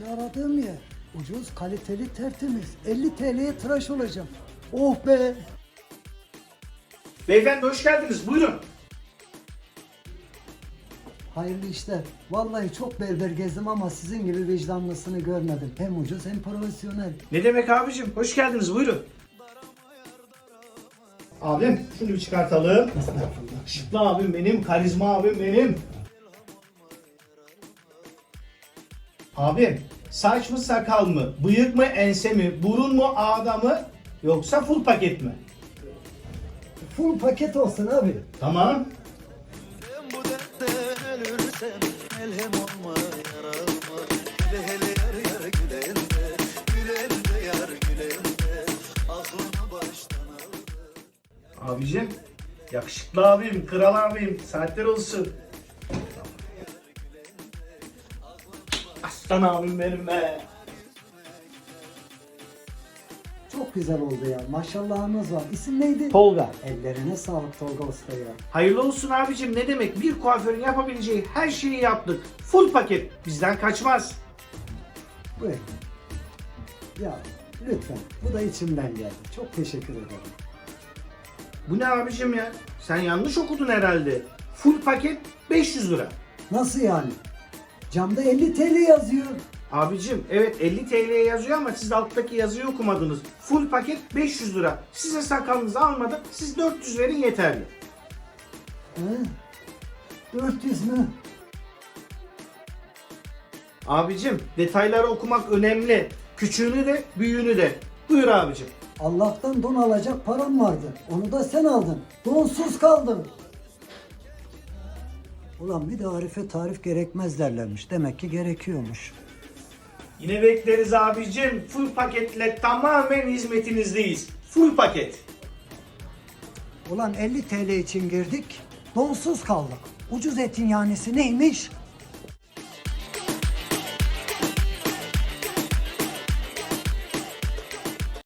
yaptığım yer. Ucuz, kaliteli, tertemiz. 50 TL'ye tıraş olacağım. Oh be! Beyefendi hoş geldiniz. Buyurun. Hayırlı işler. Vallahi çok berber gezdim ama sizin gibi vicdanlısını görmedim. Hem ucuz hem profesyonel. Ne demek abicim? Hoş geldiniz. Buyurun. Abim şunu bir çıkartalım. Şıklı abim benim, karizma abim benim. Abim saç mı sakal mı, bıyık mı ense mi, burun mu ağda mı yoksa full paket mi? Full paket olsun abi. Tamam. Abicim yakışıklı abim, kral abim, saatler olsun. Aslan abim benim be. Çok güzel oldu ya. Maşallahınız var. İsim neydi? Tolga. Ellerine sağlık Tolga Usta ya. Hayırlı olsun abicim ne demek bir kuaförün yapabileceği her şeyi yaptık. Full paket bizden kaçmaz. Buyurun. Ya lütfen. Bu da içimden geldi. Çok teşekkür ederim. Bu ne abicim ya? Sen yanlış okudun herhalde. Full paket 500 lira. Nasıl yani? Camda 50 TL yazıyor. Abicim evet 50 TL'ye yazıyor ama siz alttaki yazıyı okumadınız. Full paket 500 lira. Size sakalınızı almadık. Siz 400 verin yeterli. He? 400 mü? Abicim detayları okumak önemli. Küçüğünü de büyüğünü de. Buyur abicim. Allah'tan don alacak param vardı. Onu da sen aldın. Donsuz kaldım. Ulan bir de Arif'e tarif gerekmez derlermiş. Demek ki gerekiyormuş. Yine bekleriz abicim. Full paketle tamamen hizmetinizdeyiz. Full paket. Ulan 50 TL için girdik. Donsuz kaldık. Ucuz etin yanisi neymiş?